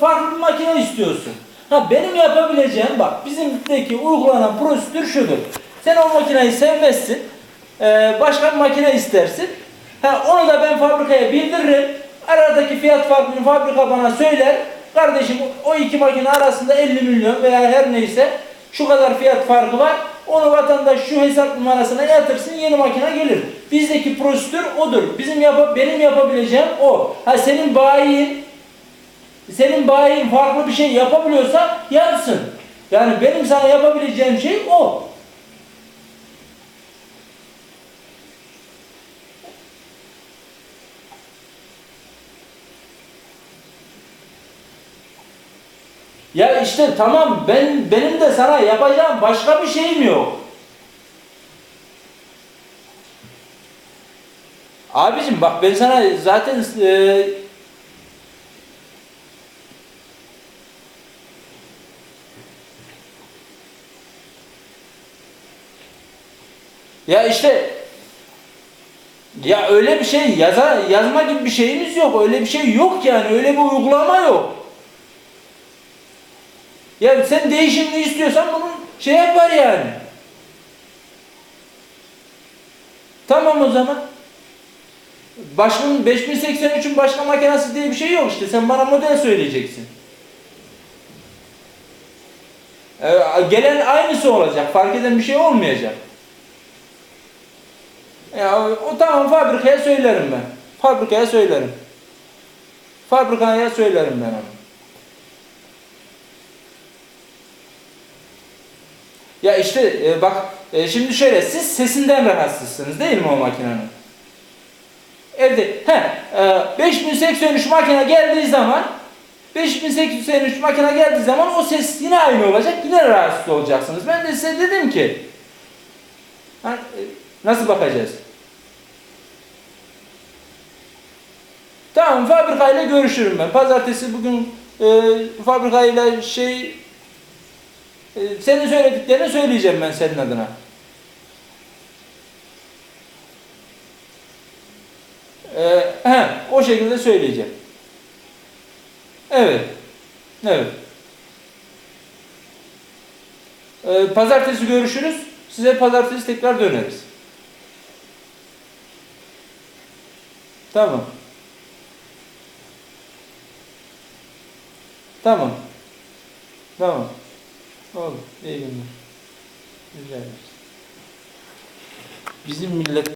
farklı bir makine istiyorsun. Ha benim yapabileceğim bak bizimdeki uygulanan prosedür şudur. Sen o makineyi sevmezsin. Ee, başka bir makine istersin. Ha onu da ben fabrikaya bildiririm. Aradaki fiyat farkını fabrika bana söyler. Kardeşim o iki makine arasında 50 milyon veya her neyse şu kadar fiyat farkı var. Onu vatandaş şu hesap numarasına yatırsın yeni makine gelir. Bizdeki prosedür odur. Bizim yap benim yapabileceğim o. Ha senin bayin senin bayin farklı bir şey yapabiliyorsa yapsın. Yani benim sana yapabileceğim şey o. Ya işte tamam ben benim de sana yapacağım başka bir şeyim yok. Abicim bak ben sana zaten e, Ya işte ya öyle bir şey yaza, yazma gibi bir şeyimiz yok. Öyle bir şey yok yani. Öyle bir uygulama yok. Ya sen değişimini istiyorsan bunun şey yapar yani. Tamam o zaman. Başkanın 5083'ün başka makinesi diye bir şey yok işte. Sen bana model söyleyeceksin. Ee, gelen aynısı olacak. Fark eden bir şey olmayacak. Ya o, tamam fabrikaya söylerim ben. Fabrikaya söylerim. Fabrikaya söylerim ben onu. Ya işte e, bak e, şimdi şöyle siz sesinden rahatsızsınız değil mi o makinenin? Evde he e, 5083 makine geldiği zaman 5083 makine geldiği zaman o ses yine aynı olacak. Yine rahatsız olacaksınız. Ben de size dedim ki ha, e, nasıl bakacağız? Tamam fabrikayla görüşürüm ben. Pazartesi bugün e, fabrikayla şey e, senin söylediklerini söyleyeceğim ben senin adına. E, he, o şekilde söyleyeceğim. Evet. Evet. E, pazartesi görüşürüz. Size pazartesi tekrar döneriz. Tamam. Tamam. Tamam. Oldu. İyi günler. Ederiz. Bizim millet